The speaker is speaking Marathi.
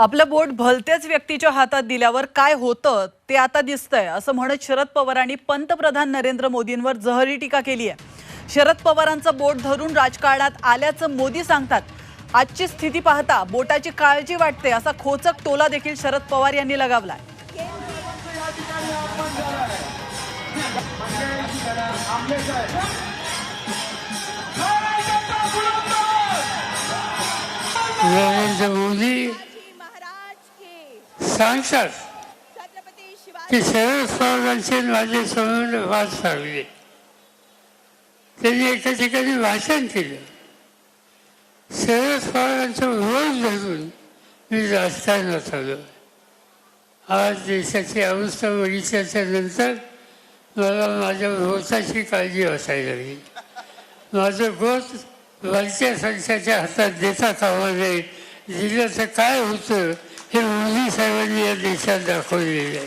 आपलं बोट भलत्याच व्यक्तीच्या हातात दिल्यावर काय होतं ते आता दिसतंय. असं म्हणत शरद पवारांनी पंतप्रधान नरेंद्र मोदींवर जहरी टीका केली आहे. शरद पवारांचं बोट धरून राजकारणात आल्याचं मोदी सांगतात. आजची स्थिती पाहता बोटाची काळजी वाटते असा खोचक टोला देखील शरद पवार यांनी लगावलाय. नरेंद्र मोदी सांगतात. की शरद पवारांचे माझे संबंध वाद सांगले. त्यांनी एका ठिकाणी भाषण केलं. शरद पवारांचा रोज धरून मी राजकारणात आलो. आज देशाची अवस्था बघितल्याच्या नंतर मला माझ्या भोवताची काळजी असायला लागली. माझं गोत वरच्या संस्थाच्या हातात देता कामा नये दिलं तर काय होतं они сорвали до сюда ходили.